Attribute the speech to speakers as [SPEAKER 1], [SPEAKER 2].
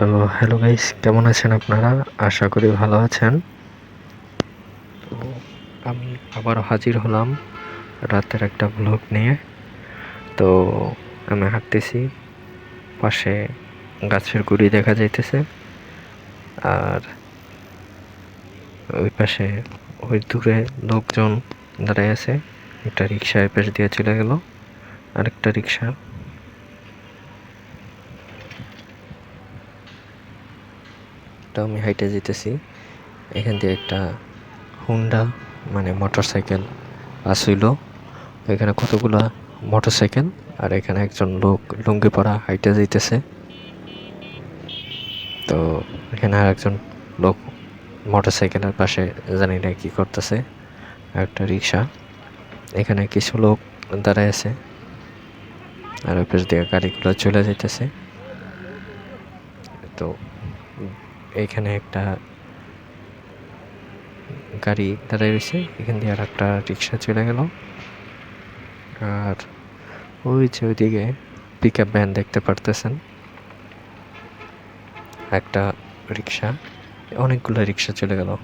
[SPEAKER 1] তো hello guys কেমন আছেন আপনারা? আশা করি ভালো আছেন। তো আমি আবার হাজির হলাম রাতের একটা ব্লগ নিয়ে। তো আমি হাঁটতেছি, পাশে গাছের গুড়ি দেখা যাইতেছে। আর ওই পাশে ওই দূরে লোকজন দাঁড়ায় আছে। একটা রিক্সা এ পাশ দিয়ে চলে গেল, আরেকটা রিক্সা। তো আমি হাইটে যেতেছি। এখান দিয়ে একটা হুন্ডা মানে মোটর সাইকেল হইল এখানে কতগুলা মোটর সাইকেল আর এখানে একজন লোক লুঙ্গি পরা হাইটে যাইতেছে। তো এখানে আর একজন লোক মোটর সাইকেলের পাশে জানি না কি করতেছে, একটা রিক্সা এখানে কিছু লোক দাঁড়ায় আছে আর পাশ দিয়ে গাড়িগুলো চলে যাইতেছে। তো এইখানে একটা গাড়ি দাঁড়ায় রয়েছে। এখান দিয়ে আর একটা রিক্সা চলে গেল। আর ওই যে ওইদিকে পিক আপ ভ্যান দেখতে পারতেছেন। একটা রিক্সা, অনেকগুলো রিক্সা চলে গেল।